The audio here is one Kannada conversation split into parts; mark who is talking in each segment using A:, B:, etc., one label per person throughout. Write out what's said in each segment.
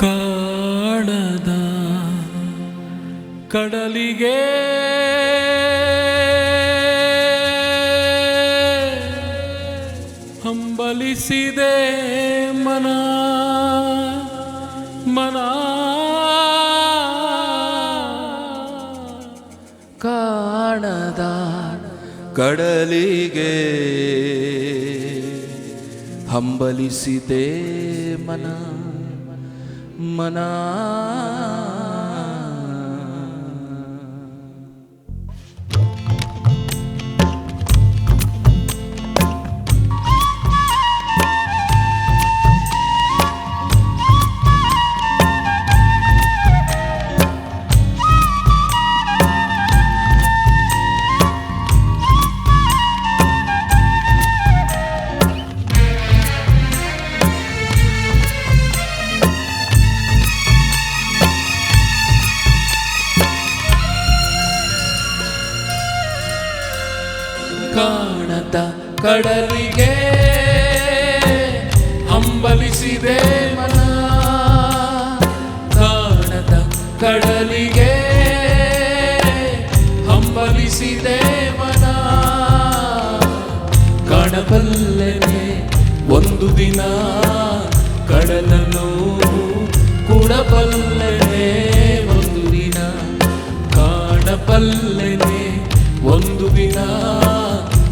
A: ಕಾಣದ ಕಡಲಿಗೆ ಹಂಬಲಿಸಿದೆ ಮನ ಮನ.
B: ಕಾಣದ ಕಡಲಿಗೆ ಹಂಬಲಿಸಿದೆ ಮನ. ಮನ ಕಾಣದ ಕಡಲಿಗೆ ಹಂಬಲಿಸಿದೆ ಮನ. ಕಾಣದ ಕಡಲಿಗೆ ಹಂಬಲಿಸಿದೆ ಮನ. ಕಾಣಬಲ್ಲೆನೆ ಒಂದು ದಿನ ಕಡಲನು ಕೂಡಬಲ್ಲೆನೆ ಒಂದು ದಿನ. ಕಾಣಬಲ್ಲೆನೆ ಒಂದು ದಿನ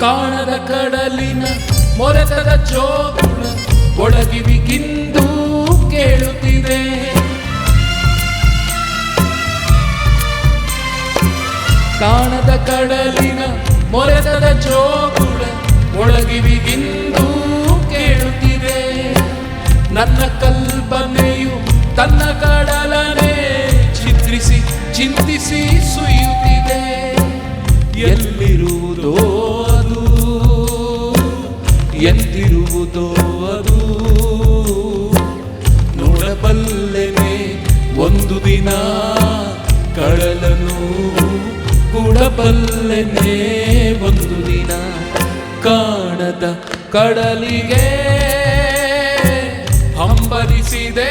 B: ಕಾಣದ ಕಡಲಿನ ಮೊರೆತದ ಜೋಗುಳ ಒಳಗಿವಿಗಿಂದು ಕೇಳುತ್ತಿದೆ. ಕಾಣದ ಕಡಲಿನ ಮೊರೆತದ ಜೋಗುಳ ಒಳಗಿವಿಗಿಂದು ಕೇಳುತ್ತಿದೆ. ನನ್ನ ಕಲ್ಪನೆಯು ತನ್ನ ಕಡಲನೆ ಕೂಡಬಲ್ಲೆನೆ ಒಂದು ದಿನ ಕಾಣದ ಕಡಲಿಗೆ ಹಂಬಲಿಸಿದೆ.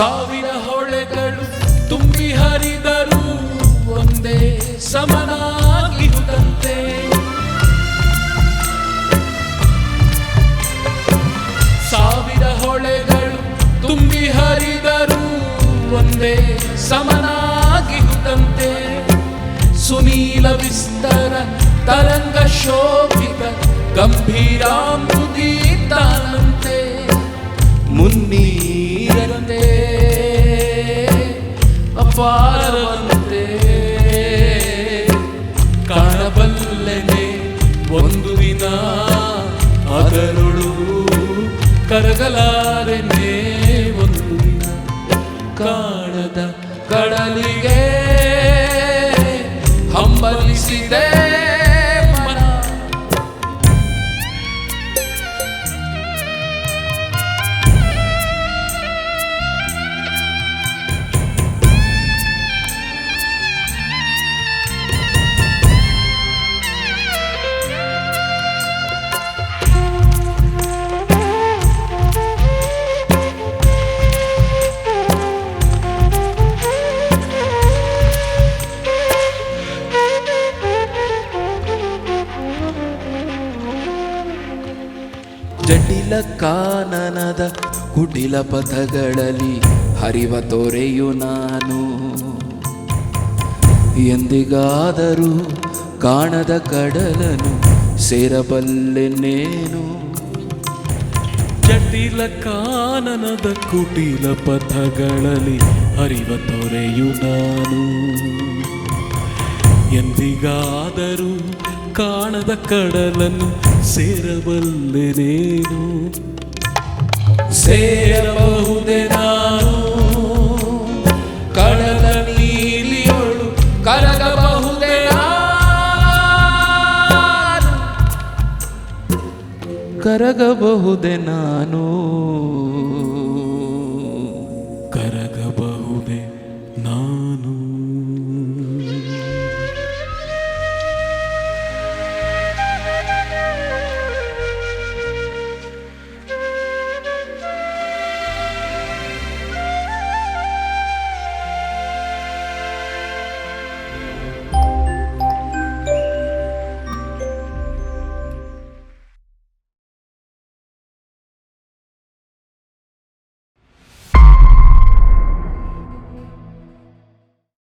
B: ಸಾವಿರ ಹೊಳೆಗಳು ತುಂಬಿ ಹರಿದರು ಒಂದೇ ಸಮನಾಗಿರುತ್ತಂತೆ ಸಾವಿರ ಹೊಳೆಗಳು ತುಂಬಿ ಹರಿದರು ಒಂದೇ ಸಮನಾಗಿರುತ್ತಂತೆ ಸುನೀಲ ವಿಸ್ತರ ತರಂಗ ಶೋಭಿತ ಗಂಭೀರಾಮೃತಿ ಮುನ್ನಿ ಕರಗಲಾರೆನೆ ಒಂದು ಕಾನನದ ಕುಟಿಲ ಪಥಗಳಲ್ಲಿ ಹರಿವ ತೊರೆಯು ನಾನು. ಎಂದಿಗಾದರೂ ಕಾಣದ ಕಡಲನು ಸೇರಬಲ್ಲೆನೇನು
A: ಜಟಿಲ ಕಾನನದ ಕುಟಿಲ ಪಥಗಳಲ್ಲಿ ಹರಿವ ತೊರೆಯು ನಾನು. ಎಂದಿಗಾದರೂ ಕಾಣದ ಕಡಲನ್ನು ಸೇರಬಲ್ಲೆನೇನು
B: ಸೇರಬಹುದೇ ನಾನು. ಕಡಲ ನೀಲಿಯೊಳು ಕರಗಬಹುದೇ ಕರಗಬಹುದೇ ನಾನು.